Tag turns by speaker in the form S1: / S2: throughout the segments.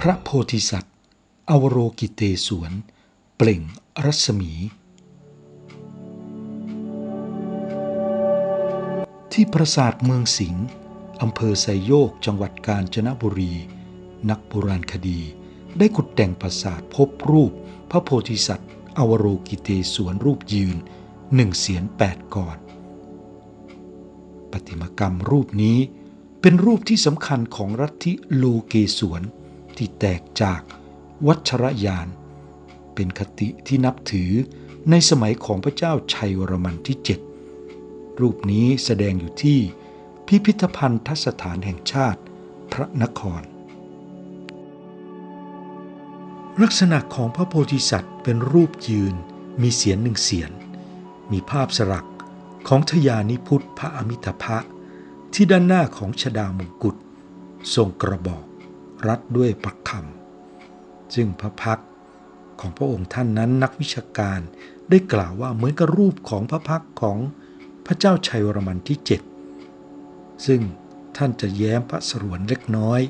S1: พระโพธิสัตว์ อวโรกิเตศวน เปล่งรัศมี ที่ปราสาทเมืองสิงห์อำเภอไซโยกจังหวัดกาญจนบุรี นักโบราณคดี ได้ขุดแต่งปราสาทพบรูป พระโพธิสัตว์ อวโรกิเตศวนรูปยืนหนึ่งเสียนแปดก่อนปฏิมากรรมรูปนี้เป็นรูปที่สำคัญของรัฐทิโลเกสวน ที่แตกจากวัชรยาน เป็นคติที่นับถือในสมัยของพระเจ้าชัยวรมันที่ 7 รูปนี้แสดงอยู่ที่พิพิธภัณฑ์สถานแห่งชาติพระนคร ลักษณะของพระโพธิสัตว์เป็นรูปยืนมีเสียนหนึ่งเสียน มีภาพสลักของทยานิพุทธพระอมิตภะที่ด้านหน้าของชดามงกุฎทรงกระบอก รัดด้วยปักคำซึ่งพระพักของพระองค์ท่านนั้นนักวิชาการได้กล่าวว่าเหมือนกับรูปของพระพักของพระเจ้าชัยวรมันที่ 7 ซึ่งท่านจะแย้มพระสรวนเล็กน้อย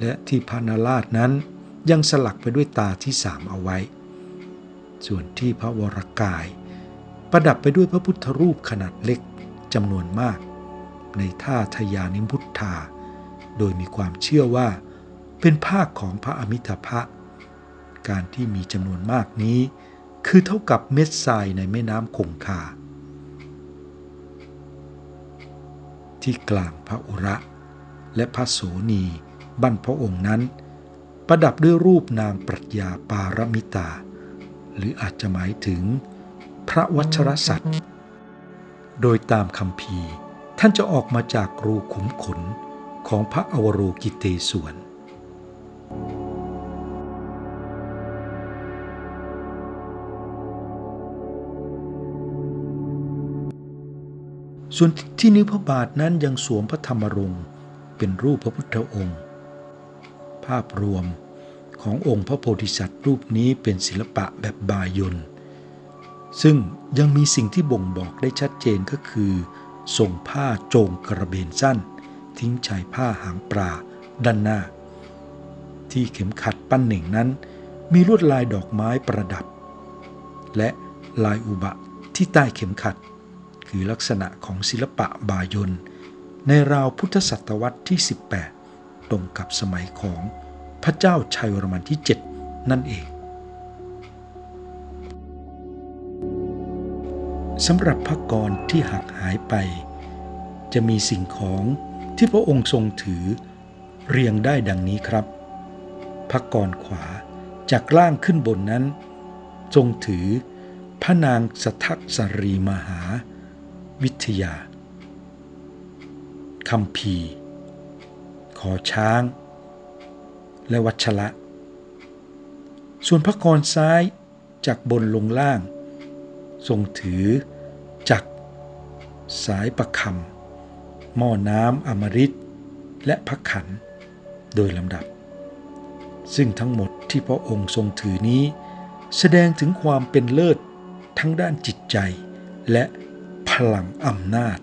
S1: และที่พระนาราชนั้นยังสลักไปด้วยตาที่สามเอาไว้ ส่วนที่พระวรกาย ประดับไปด้วยพระพุทธรูปขนาดเล็กจำนวนมาก ในท่าทยานิพุทธา โดยมีความเชื่อว่าเป็นภาคของพระอมิตภะการที่มีจำนวนมากนี้ คือเท่ากับเม็ดทรายในแม่น้ำคงคา ที่กลางพระอุระ และพระโสนีบั้นพระองค์นั้น ประดับด้วยรูปนางปรัชญาปารมิตา หรืออาจจะหมายถึงพระวัชรสัตว์โดยตามคำพีท่านจะออกมาจากรูขุมขน ของพระอวโรกิเตศวนส่วนที่นิ้วพระบาทนั้นยังสวมพระธรรมรงค์เป็นรูปพระพุทธองค์ ภาพรวมขององค์พระโพธิสัตว์รูปนี้เป็นศิลปะแบบบายนซึ่งยังมีสิ่งที่บ่งบอกได้ชัดเจนก็คือทรงผ้าโจงกระเบนสั้น ทิ้งชายผ้าหางปลาด้านหน้า ที่เข็มขัดปั้นเหน่งนั้น มีลวดลายดอกไม้ประดับ และลายอุบะที่ใต้เข็มขัด คือลักษณะของศิลปะบายนในราวพุทธศตวรรษที่ 18 ตรงกับสมัยของพระเจ้าชัยวรมันที่ 7 นั่นเองสำหรับพระกรที่หักหายไป จะมีสิ่งของ ที่พระองค์ทรงถือ เรียงได้ดังนี้ครับ พระกรขวาจากล่างขึ้นบนนั้น ทรงถือ พระนางสทักสรีมหา วิทยาคำพีขอช้าง และวัชระ ส่วนพระกรซ้ายจากบนลงล่าง ทรงถือจักรสายประคำ หม้อน้ำอมฤตและพักขัน โดยลำดับ ซึ่งทั้งหมดที่พระองค์ทรงถือนี้ แสดงถึงความเป็นเลิศทั้งด้านจิตใจและพลังอำนาจ